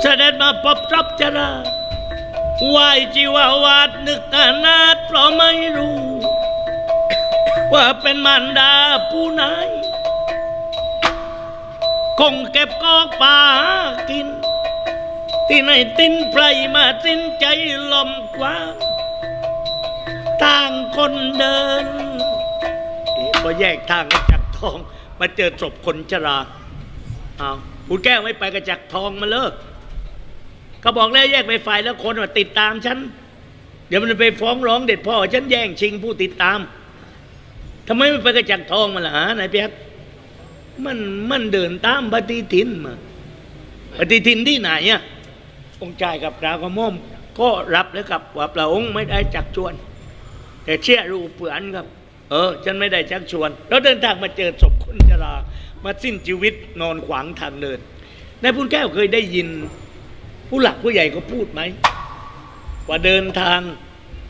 เสด็จมาพบรับจราไหวจีวาวาดนึกอนาถเพราะไม่รู้ ว่าเป็นมารดาผู้ไหนคงเก็บกอกป่ากิน ที่ในตินไพรมาสิ้นใจลมกว้างต่างคนเดินพอแยกทางกันจากทอง มาเจอศพคนชราเอาวคุณแก้วไม่ไปกับจักทองมาเลิก เขาบอกแล้วแยกไปฝ่ายแล้วคนมาติดตามฉัน เดี๋ยวมันไปฟ้องร้องเด็ดพ่อ ฉันแย่งชิงผู้ติดตามทำไมไม่ไปกับจักทองมาล่ะฮะนายเปียกมันมันเดินตามปฏิทินมาปฏิทินที่ไหนอะองค์ชายกับกราวกระม่อมก็รับแล้วกับว่าพระองค์ไม่ได้จักชวน แต่เชื่อรูปเปือนครับ เออ ฉันไม่ได้ชักชวน แล้วเดินทางมาเจอศพคนชรามาสิ้นชีวิตนอนขวางทางเดินนายพุนแก้วเคยได้ยิน ผู้หลักผู้ใหญ่ก็พูดไหมว่าเดินทาง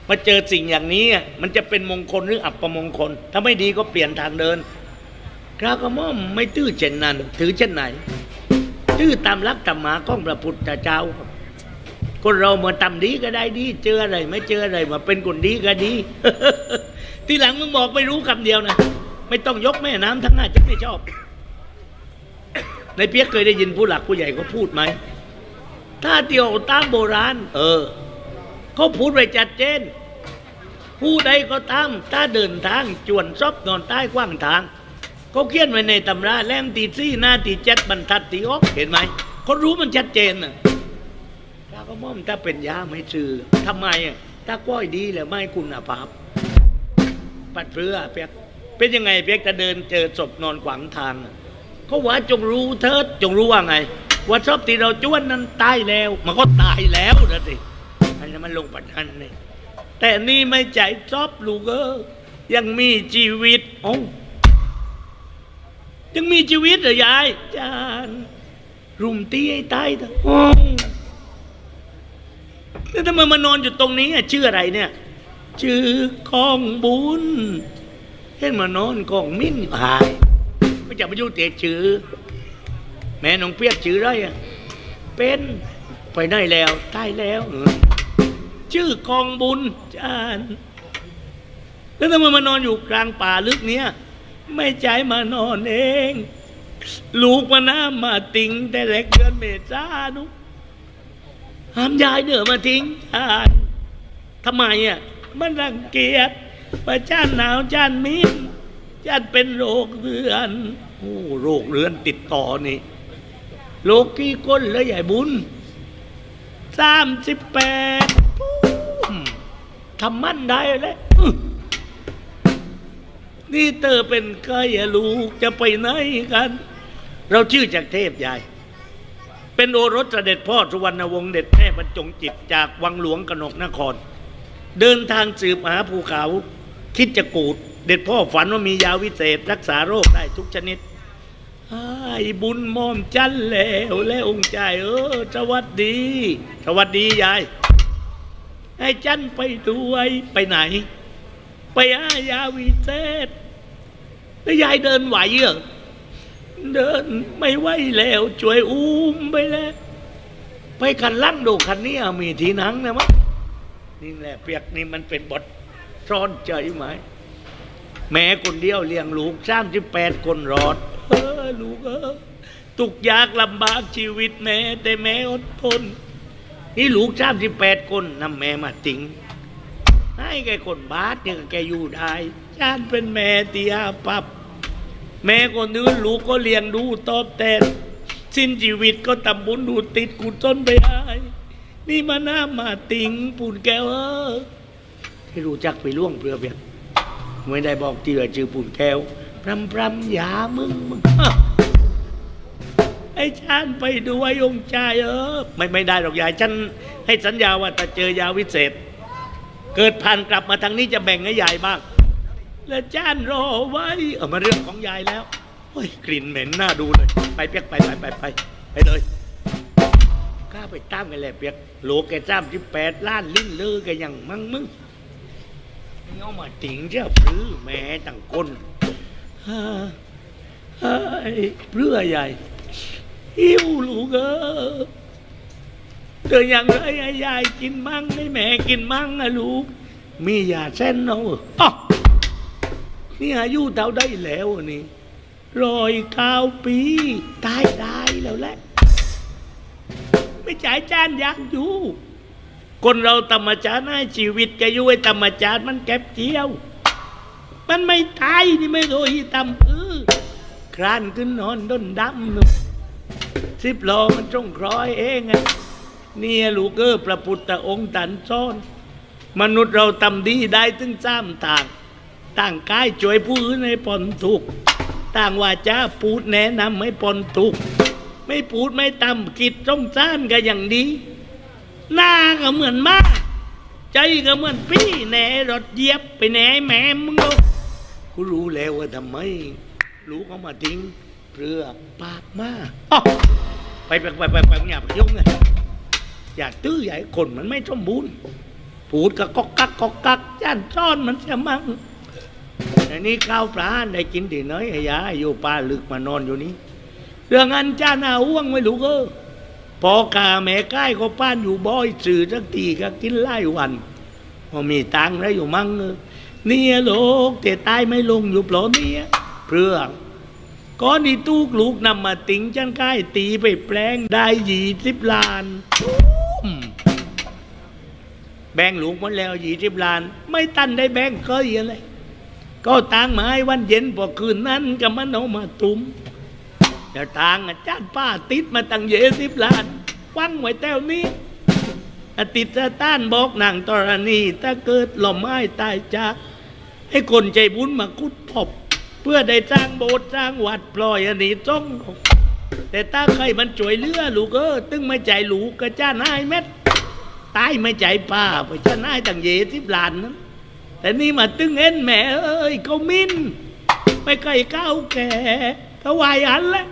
มาเจอสิ่งอย่างนี้ มันจะเป็นมงคลหรืออับประมงคล ถ้าไม่ดีก็เปลี่ยนทางเดินกราวกระม่อมไม่ตื้อเช่นนั้น ถือเช่นไหน ตื้อตามรักธรรมาของพระพุทธเจ้าครับคนเรามาทำดีก็ได้ดี เจออะไร ไม่เจออะไรมาเป็นคนดีก็ดี ทีหลังมึงบอกไม่รู้คำเดียวนะ ไม่ต้องยกแม่น้ำทั้งหน้าจะไม่ชอบ ในเปียกเคยได้ยินผู้หลักผู้ใหญ่เขาพูดไหม ถ้าเที่ยวตามโบราณ เออเขาพูดไว้จัดเจน ผู้ใดก็ตามถ้าเดินทางจวนซอบนอนใต้กว้างทางเขาเขียนไว้ในตำราแลมตีซี่หน้าตีเจ็ดบรรทัดตีออกเห็นไหมเขารู้มันชัดเจนน่ะถ้าก็ม่อมถ้าเป็นยาไม่ซื้อทำไมอะถ้าก้อยดีแล้วไม่คุณภาพปัดเพื่อเปียกเป็นยังไงเปียกจะเดินเจอศพนอนขวางทางอะเขาว่าจงรู้เถิดจงรู้ว่าไง ว่าศพที่เราจ้วนนั้นตายแล้ว มันก็ตายแล้วนะสิอันนั้นมันลงปัจจันนี่แต่นี่ไม่ใจซอบลูกเออยังมีชีวิตโอ้ยังมีชีวิตเหรอยายจานรุมตีให้ตายเถอะโอ้แล้วทำไมมานอนอยู่ตรงนี้ชื่ออะไรเนี่ย ชื่อกองบุญเห็นมานอนกองมิ้นหายไม่จับมายุ่งเตะชื่อ แม่น้องเปียกชื่ออะไรอะเป็นไปได้แล้วตายแล้วเออชื่อกองบุญจานแล้วทำไมมานอนอยู่กลางป่าลึกเนี้ยไม่ใจมานอนเอง ลูกมาน้ำมาติงแต่แรกเดือนเมษานุห้ามยายเหนือมาทิ้งจานทำไมอะมันรังเกียจประจ้านหนาวจ้านมินจ้านเป็นโรคเรือนโอ้โรคเรือนติดต่อนี่ โรคกี่ก้นแล้วใหญ่บุญสามสิบแปดทำมั่นได้แล้วนี่เตอเป็นใครอะลูกจะไปไหนกัน เราชื่อจากเทพยาย เป็นโอรสเสด็จพ่อสุวรรณวงศ์เด็ดแพร่บรรจงจิตจากวังหลวงกนกนคร เดินทางสืบหาภูเขา คิดจะกูด เด็ดพ่อฝันว่ามียาวิเศษ รักษาโรคได้ทุกชนิด ไอ้บุญมอมจันแล้วและองค์ใจเออสวัสดี สวัสดียายให้จันไปด้วยไปไหน ไปหายาวิเศษแล้วยายเดินไหวเหรอเดินไม่ไหวแล้วช่วยอุ้มไปแล้วไปคันลั่งดูคันนี้มีทีหนังนะมั้งนี่แหละเปียกนี่มันเป็นบทซ่อนใจไหมแม่คนเดียวเลี้ยงลูกสามสิบแปดคนรอด ลูกเออตุกยากลำบากชีวิตแม่แต่แม่อดทน นี่ลูกสามสิบแปดคนนำแม่มาติงให้แกคนบาสเนี่ยแกอยู่ได้ชานเป็นแม่ตีอาปับ แม่คนอื่นลูกก็เลี้ยงดูตอบแทนสิ้นชีวิตก็ทำบุญดูติดกุศลไปได้นี่มาหน้ามาติงปูนแก้วเออที่รู้จักไปล่วงเปลือเบียดไม่ได้บอกที่ว่าชื่อปูนแก้ว รำรำยามึงมึงไอ้ฉันไปด้วยองค์ชายเออไม่ไม่ได้หรอกยายฉันให้สัญญาว่าถ้าเจอยาวิเศษ เกิดผ่านกลับมาทางนี้จะแบ่งให้ยายบ้าง และจ้านรอไว้เออมาเรื่องของยายแล้วเฮ้ยกลิ่นเหม็นน่าดูเลย ไปเปียกไปไปไปไปไปเลยกล้าไปตามกันแหละเปียกโลกแกจ้ามที่แปดล้านลิ้นเลือแกยังมั่งมึงเอามาติงเจ้าพรือแม่ตั้งก้น เพื่อใหญ่หิวลูกเออเธอยังไรยายกินมั่งให้แม่กินมั่งนะลูก มียาเส้นเนาะอ๋อนี่อายุเท่าได้แล้วนี่รอยเก้าปีตายได้แล้วแหละ ไม่จ่ายจานอยากอยู่ คนเราธรรมชาติให้ชีวิตจะอยู่ไอ้ธรรมชาติมันแก็บเกี่ยว มันไม่ตายนี่ไม่โดยตำพือครานขึ้นนอนด้นดำหนุสิบล้อมันจงครอยเองอะเนี่ยลูกเออพระพุทธองค์ตันซ้อน มนุษย์เราทำดีได้ถึงสามต่าง ต่างกายช่วยผู้อื่นให้พ้นทุกต่างวาจาพูดแนะนำให้พ้นทุกไม่พูดไม่ตำกิจต้องสร้างก็อย่างดี หน้าก็เหมือนม้าใจก็เหมือนพี่แหนรถเยียบไปแหนแม่มึงลูก กูรู้แล้วว่าทำไมรู้เขามาทิ้งเพื่อปากมาอ้อไปไปไปไปไปอย่าไปยุ่งเลยอย่าตื้อใหญ่คนมันไม่สมบูรณ์พูดก็กอกกักกอกกักย่านซ่อนมันเสียมั่งอันนี้ข้าวปลาได้กินที่ไหนไอ้ยาอยู่ป่าลึกมานอนอยู่นี่เรื่องอันจ้าหน้าอ้วงไม่รู้เออพอกาแม่ใกล้ก็ป้านอยู่บ่อยสื่อสักทีก็กินไล่วันพอมีตังค์แล้วอยู่มั่งเออ เนี่ยโลกแต่ตายไม่ลงอยู่เปล่าเนี่ยเพื่อก้อนนี่ตู้ลูกนำมาติงจันใกล้ตีไปแปลงได้ยี่สิบล้าน แบ่งลูกหมดแล้วยี่สิบล้าน ไม่ตันได้แบงก็ยังไงก็ตังมาให้วันเย็นพอคืนนั้นก็มันเอามาตุ้มเดี๋ยวทางอาจารย์ป้าติดมาตั้งเยสิบล้านฟังไว้แต้วนี้อาติดสต้านบอกนางตรณีถ้าเกิดหล่อไม้ตายจาก ให้คนใจบุญมาคุดพบ เพื่อได้สร้างโบสถ์สร้างวัดปล่อยอันนี้ต้อง แต่ถ้าใครมันจ่วยเลือลูกเออตึงไม่ใจลูกกระจ้านายเม็ดตายไม่ใจป้าไปจ้านายตั้งเยสิบล้านนั้นแต่นี่มาตึงเอ็นแม่เอ้ยเขามินไม่เคยก้าวแก่เขาวายอันแล้ว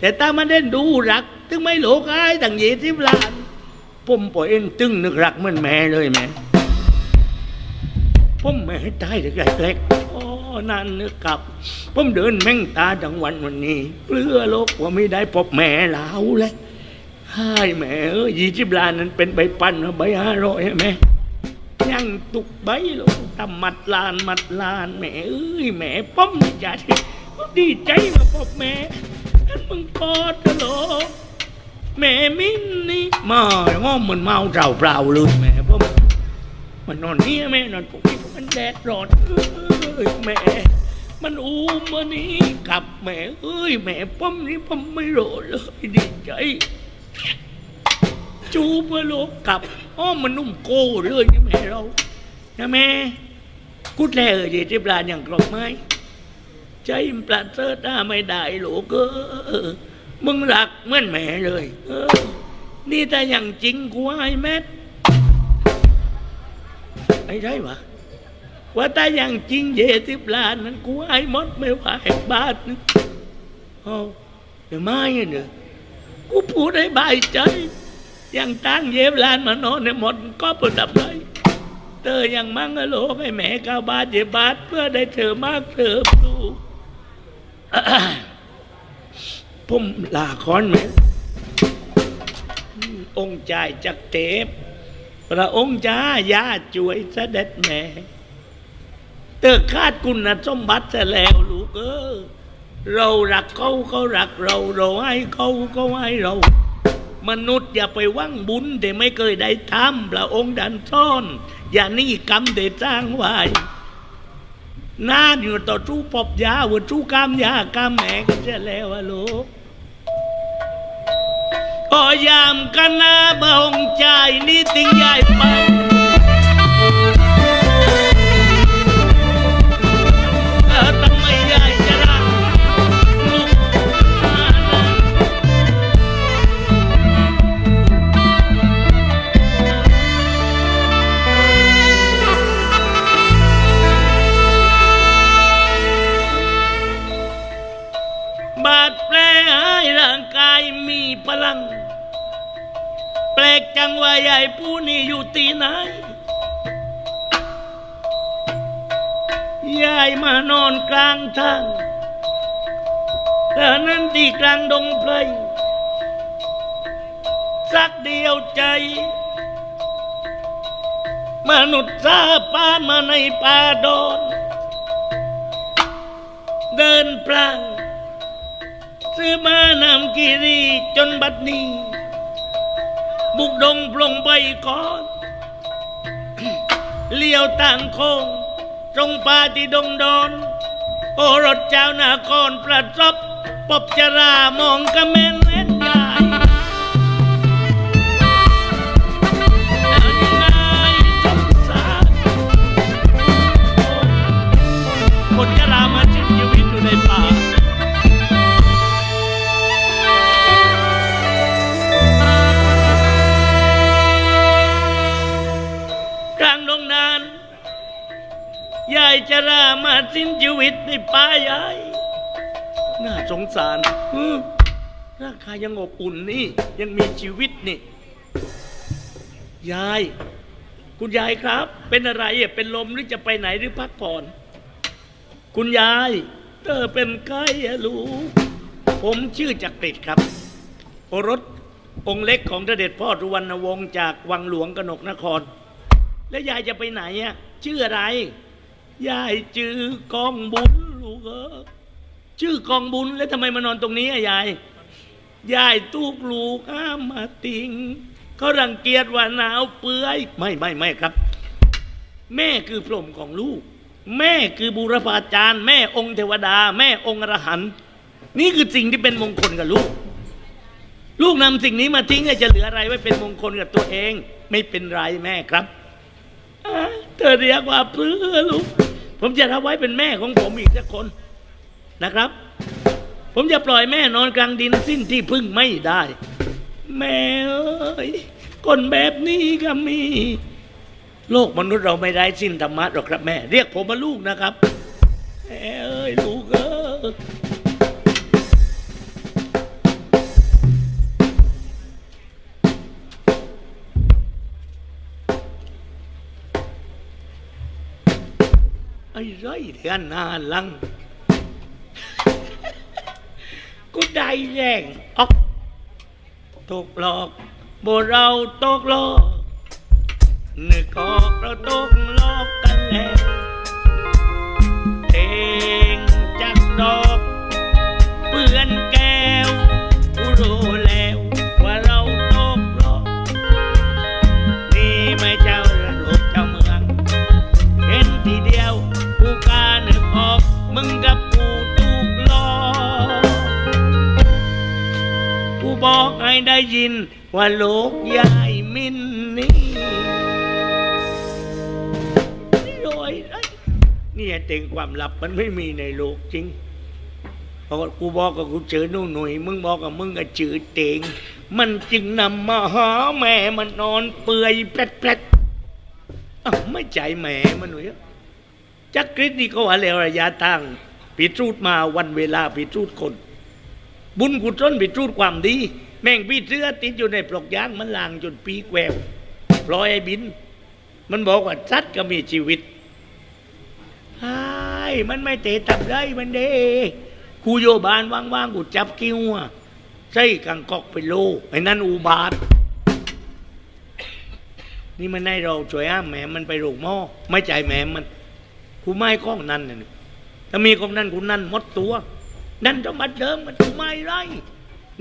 แต่ตามันเด่นดูรักถึงไม่โลกอายตั้งเยี่สิบล้านผมปล่อยเองตึงนึกรักเหมือนแม่เลยแม่ ผมแม่ให้ตายเล็กๆอ๋อนั่นนึกกลับ ผมเดินแม่งตาจังวันวันนี้เปลือโลกว่าไม่ได้พบแม่ลาวเลยให้แม่เออยี่สิบล้านนั้นเป็นใบปันเอใบห้าร้อยแม่ยังตุกใบลงตำมัดลานมัดลานแม่เอ้ยแม่ป้อมใจดีใจมาพบแม่ท่านมึงกอดกะโลแม่มินนี่มาง้อมเหมือนเมาเปล่าเปล่าเลยแม่ป้อม มันนอนเนี่ยแม่นอนพวกนี้มันแดดร้อนเอ้ยแม่ มันอูมานี่กลับแม่เอ้ยแม่ป้อมนี่ป้อมไม่โรเลยดีใจ จูบโลกกลับอ้อมันนุ่มโก้เลยนะแม่เรานะแม่กุดแล้วเดี๋ยวจะปลาอย่างกรอกไม้ใจมปลาเสิร์ตไม่ได้โลกเออมึงรักเหมือนแม่เลย เออ นี่แต่อย่างจริงกูให้แม่ ไอ้ใช่ปะว่าแต่อย่างจริงเยติปลานั้นกูให้มดไม่ไหวบาทนึงโอ้เดี๋ยวไม่เนี่ยกูพูดให้บายใจ อยังตั้งเย็บลานมานอนในหมดก็ประดับเลยเตออยังมั่งอโลกให้แม่ก้าบาทเย็บบาทเพื่อได้เธอมากเธอดูผมลาคอนแม่องค์จ่ายจักเทพ พระองค์จ้ายาช่วยเสด็จแม่เตอคาดคุณสมบัติแล้วลูกเออเรารักเขาเขารักเราเราให้เขาเขาให้เรา มนุษย์อย่าไปหวังบุญแต่ไม่เคยได้ทำพระองค์ดันซ่อน อย่านี่กรรมเดสร้างไว้นานอยู่ต่อจู้ปอบยาว่าจู้กามยากามแหมกันจะแล้วอะลูก ก็ยามกันนะบะองใจนี่ติงใหญ่ไป ว่าใหญ่ผู้นี้อยู่ที่ไหนยายมานอนกลางทางแต่นั้นที่กลางดงเพลยสักเดียวใจ มนุษย์ซาปานมาในป่าดอนเดินพลาง ซื้อมานำกิรีจนบัดนี้ บุกดงปลงใบก่อน เลี้ยวต่างโคง ตรงป่าที่ดงดอน โอรสเจ้านาคอนประจบปบจรามองกระเมน สิ้นชีวิตในป่ายาย น่าสงสารอืมร่างกายยังอบอุ่นนี่ ยังมีชีวิตนี่ ยาย คุณยายครับ เป็นอะไรอะเป็นลมหรือจะไปไหนหรือพักผ่อน คุณยาย เธอเป็นไข้อะลูกผมชื่อจักริดครับโอรสองค์เล็กของเสด็จพ่อทุวรรณวงศ์จากวังหลวงกนกนคร แล้วยายจะไปไหนอะชื่ออะไร ยายชื่อกองบุญลูกเออชื่อกองบุญแล้วทำไมมานอนตรงนี้อะยายยายตูกลูกอ้ามมาติงเขารังเกียจว่าหนาวเปื้อยไม่ไม่ไม่ครับ แม่คือพรหมของลูก แม่คือบูรพาจารย์ แม่องค์เทวดา แม่องค์อรหันต์นี่คือสิ่งที่เป็นมงคลกับลูก ลูกนำสิ่งนี้มาทิ้งจะเหลืออะไรไว้เป็นมงคลกับตัวเอง ไม่เป็นไรแม่ครับ เธอเรียกว่าเพื่อลูก ผมจะรับไว้เป็นแม่ของผมอีกสักคนนะครับ ผมจะปล่อยแม่นอนกลางดินสิ้นที่พึ่งไม่ได้ แม่เอ้ยคนแบบนี้ก็มี โลกมนุษย์เราไม่ได้สิ้นธรรมะหรอกครับแม่ เรียกผมมาลูกนะครับแม่เอ้ยลูกเอ้ย ไอ้ไรเดือนนาลัง กูได้แรงออกตกหลอกโบเราตกหลอกนึกออกเราตกหลอกกันแล้วเองจักดอก ได้ยิน ว่าโลกยายมินนี่โดยนี่เต็งความลับมันไม่มีในโลกจริงเพราะกูบอกกับกูเจอหนู่นหนุ่ยมึงบอกกับมึงก็จือเต็งมันจึงนำมาหาแม่มันนอนเปื่อยแปลดๆอ้าวไม่ใจแหม่มันหนุ่ยอจักริดนี่ก็ว่าแล้วระยะตั้งผิดรูดมาวันเวลาผิดรูดคน บุญกุศลไปจูดความดี แม่งพี่เสื้อติดอยู่ในปลอกยางมันลางจนปีแกววปล่อยไอ้บิน มันบอกว่าสัตว์ก็มีชีวิตไอ้ายมันไม่เตะตับได้มันเด้กูโยบานว่างๆกูจับกิ้วใส่กังกอกไปโลไอ้นั่นอุบาท นี่มันให้เราช่วยอ้ามแหมมันไปโรงหม้อไม่ใจแหมมันกูไม่ข้องนั่นน่ะถ้ามีของนั่นกูนั่นหมดตัว นั่นต้องมาเดิมมันกูไม่ไร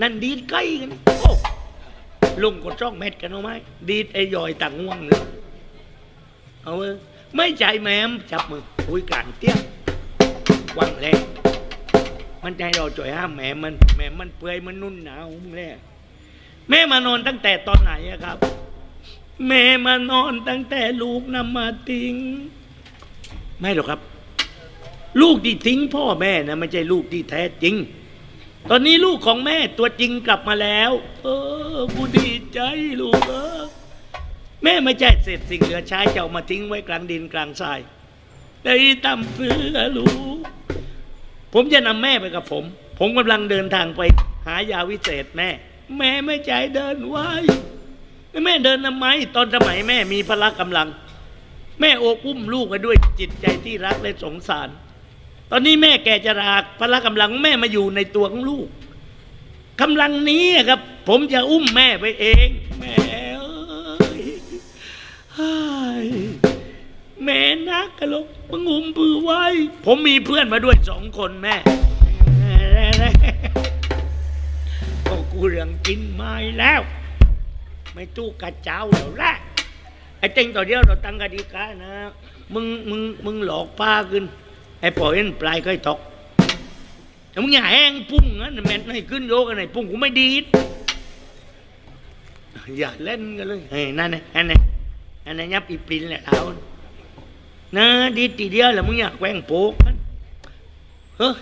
นั่นดีดใกล้กันโอ้ลุงกดช่องเม็ดกันเอาไหมดีดไอ้ย่อยต่างง่วงเลยเอาเออไม่ใจแม่มจับมือคุยกันเตี้ยวังแรงมันใจเราจ่อยห้ามแม่มันแม่มันเปื่อยมันนุ่นหนาวแม่แม่มานอนตั้งแต่ตอนไหนอะครับ แม่มานอนตั้งแต่ลูกนำมาทิ้ง ไม่หรอกครับ ลูกที่ทิ้งพ่อแม่นะไม่ใช่ลูกที่แท้จริง ตอนนี้ลูกของแม่ตัวจริงกลับมาแล้ว เออกูดีใจลูกเออแม่ไม่ใช่เศษสิ่งเหลือใช้จะเอามาทิ้งไว้กลางดินกลางทรายได้ตำเสือลูก ผมจะนำแม่ไปกับผม ผมกำลังเดินทางไปหายาวิเศษแม่ แม่ไม่ใจเดินไว้แม่เดินทำไม ตอนสมัยแม่มีพละกำลัง แม่โอบอุ้มลูกไปด้วยจิตใจที่รักและสงสาร ตอนนี้แม่แก่จะราพละกำลังแม่มาอยู่ในตัวของลูกกำลังนี้ครับ ผมจะอุ้มแม่ไปเอง แม่เอยแม่นักกะลกมึงอุ้มปือไว้ ผมมีเพื่อนมาด้วยสองคนแม่ก็กูเรื่องกินไม่แล้ว ไม่ตู้กระเจ้าแล้วแหละไอ้เต็งต่อเดียวเราตั้งกติกานะ มึงมึงมึงหลอกป้าขึ้น ไอ้ปล่อยเอ็นปลายก็ไอตกแต่มึงอย่าแห้งปุ้งนะแม่นให้ขึ้นโยกันไหนปุ้งกูไม่ดีดอย่าเล่นกันเลยเฮ้ยนั่นไงนั่นไงนั่นไงยับอีปินแหละเอานะดีทีเดียวแหละมึงอยากแกว้งโป๊กมันเฮ้ย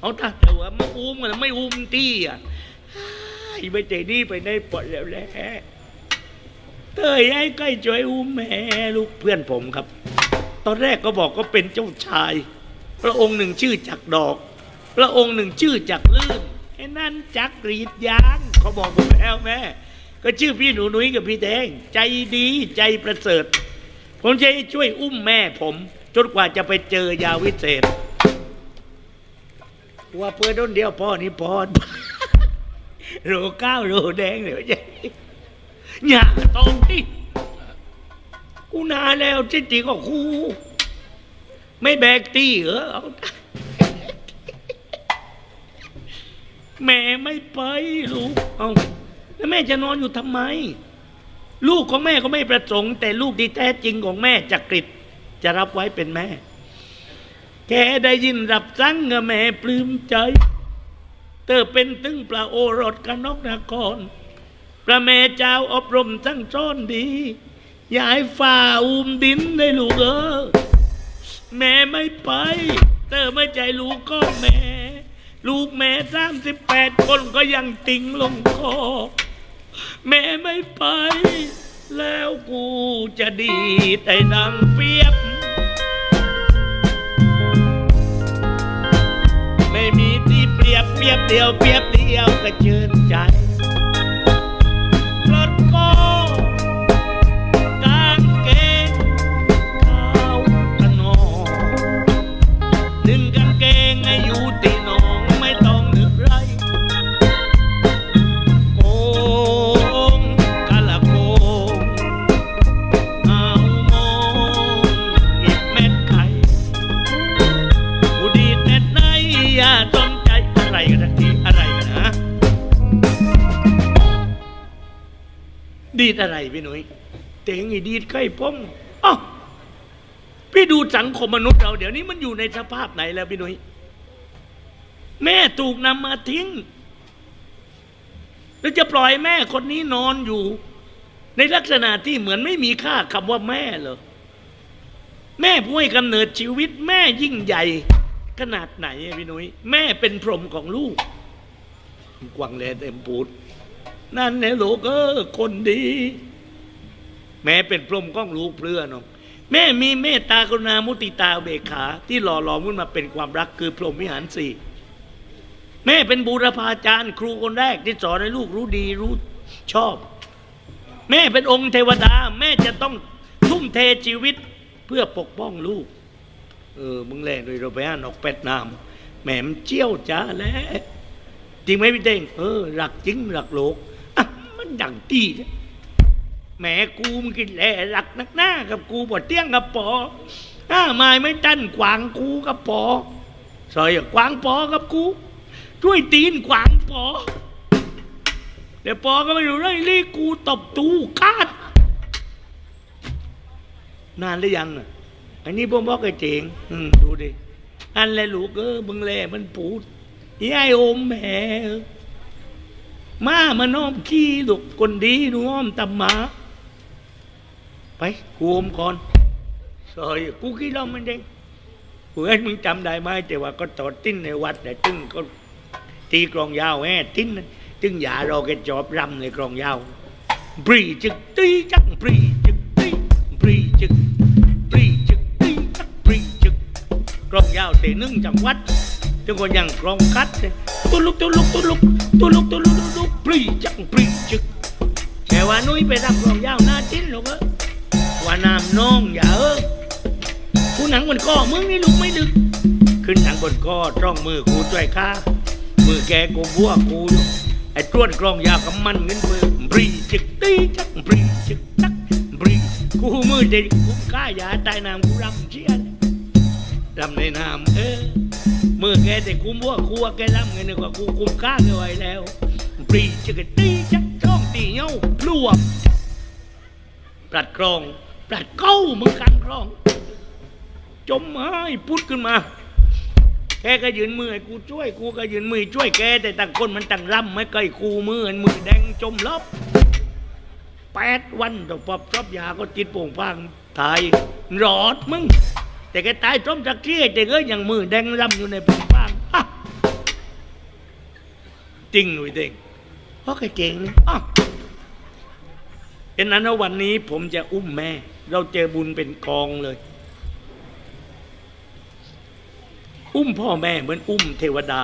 เอาตาแต่ว่ามาอุ้มกันไม่อุ้มตีอะไอ้ไม่ใจดีไปในปอดแล้วแหละเตยไอ้ใกล้ช่วยอุ้มแม่ลูกเพื่อนผมครับ ตอนแรกก็บอกก็เป็นเจ้าชาย พระองค์หนึ่งชื่อจักดอก พระองค์หนึ่งชื่อจักลื่นไอ้นั่นจักรีดยางเขาบอกผมแล้วแม่ ก็ชื่อพี่หนูนุ้ยกับพี่แดงใจดีใจประเสริฐ ผมจะให้ช่วยอุ้มแม่ผมจนกว่าจะไปเจอยาวิเศษว่าเพื่อต้นเดียวพ่อนี่พอโรก้าวโรแดงเลยใช่อย่าตรงที่กูนาแล้วจริงๆก็คู ไม่แบกตีเหรอเอาแม่ไม่ไปลูกเอาแล้วแม่จะนอนอยู่ทำไม ลูกของแม่ก็ไม่ประสงค์ แต่ลูกที่แท้จริงของแม่จักริดจะรับไว้เป็นแม่ แกได้ยินรับสั่งกับแม่ปลื้มใจเตอเป็นตึงปลาโอรสกนกนครพระแม่เจ้าอบรมสั่งสอนดีอย่าให้ฝ่าอุ้มดินได้ลูกเออ แม่ไม่ไปเตอไม่ใจลูกก็แม่ ลูกแม่สามสิบแปดคนก็ยังติงลงคอ แม่ไม่ไป แล้วกูจะดีดไอ้นางเปียบ ไม่มีที่เปรียบเปรียบเดียวเปรียบเดียวก็ชื่นใจ ดีดอะไรพี่หนุ่ยเตงอีดีดไข่ป้องอ้าวพี่ดูสังคมมนุษย์เราเดี๋ยวนี้มันอยู่ในสภาพไหนแล้วพี่หนุ่ยแม่ถูกนำมาทิ้ง แล้วจะปล่อยแม่คนนี้นอนอยู่ ในลักษณะที่เหมือนไม่มีค่าคำว่าแม่เหรอแม่ผู้ให้กำเนิดชีวิต แม่ยิ่งใหญ่ขนาดไหนพี่นุ้ยแม่เป็นพรหมของลูกกวางแลเต็มปูด นั่นแหละลูกเออคนดี แม่เป็นพรหมของลูกเพื่อน้องแม่มีเมตตากรุณามุติตาเบขา ที่หล่อหลอมขึ้นมาเป็นความรักคือพรหมวิหารสี่แม่เป็นบูรพาจารย์ครูคนแรกที่สอนให้ลูกรู้ดีรู้ชอบ แม่เป็นองค์เทวดา แม่จะต้องทุ่มเทชีวิตเพื่อปกป้องลูก เออมึงแลโดยเราไปอ่านออกเป็ดนามแหมมเจี้ยวจ้าแล้วจริงไหมพี่เต้งเออหลักจริงหลักโลก มันดังตีเนี่ยแหมกูมึงกินแหล่หลักนักหน้ากับกูบ่เตี้ยงกับปออ้าไม้ไม่ตันขวางกูกับปอซอยขวางปอกับกู ช่วยตีนขวางปอเดี๋ยวปอก็ไม่รู้เรื่องรีกูตบตูคาดนานหรือยังอะอันนี้ผมบอกไอ้เจงอืมดูดิอันแลลูกเออมึงแลมันปูดยายอมแหม่ มามาน้อมขี้ลูกคนดีนูอ้อมตำหมา ไปกูอมก่อนซอยกูขี้ล้อมมันเด้งกูเอ้ยมึงจำได้ไหมแต่ว่าก็ตอดติ้นในวัดแต่ตึ้งก็ตีกลองยาวแห่ติ้นตึ้งอย่ารอแกจอบรำในกลองยาวปรีจึกตีจักปรีจึกตีปรีจึกปรีจึกตีจักปรีจึกกลองยาวเตะนึ่งจังวัด จังก็ยังกลองคัดตุลุกตุลุกตุลุกตุลุกตุลุกตุลุกปรีจักปรีจึกแต่ว่านุ้ยไปรับกลองยาวหน้าจิ้นหรอกเออว่าน้ำน้องอย่าเออผู้หนังบนก้อมึงนี่ลูกไม่ดึก ขึ้นหนังบนก้อตร่องมือกูช่วยข้ามือแกกูบัวกูอยู่ไอ้ตรวจกรองยากับมันเงินเบื่อบรีจึกตีจักบรีจึกจักบรีกูมือเด็กกูฆ่ายาตายน้ำกูรำเชียนรำในน้ำเออ มื่อแกแต่กูมั่วครัวแกรำเงินกว่ากูคุมฆ่าแกไว้แล้วบรีจึกตีจักจ้องตีเงาพลวงปลัดกรองปลัดเก้ามึงกันกรอง จมหายพุดขึ้นมา แกก็ยืนมือให้กูช่วยกูก็ยืนมือช่วยแกแต่ต่างคนมันต่างร่ำไม่เคยกูมือมือแดงจมลบแปดวันต่อปอบชอบยาก็จิตโป่งพางตายรอดมึง แต่แกตายต้มจักเที่แต่ก็ยังมือแดงรำอยู่ในเป่งพางจริงหนุ่ยเด้งเพราะแกเก่งนี่อ้าวเอ็นนั้นวันนี้ผมจะอุ้มแม่ เราเจอบุญเป็นกองเลย อุ้มพ่อแม่เหมือนอุ้มเทวดา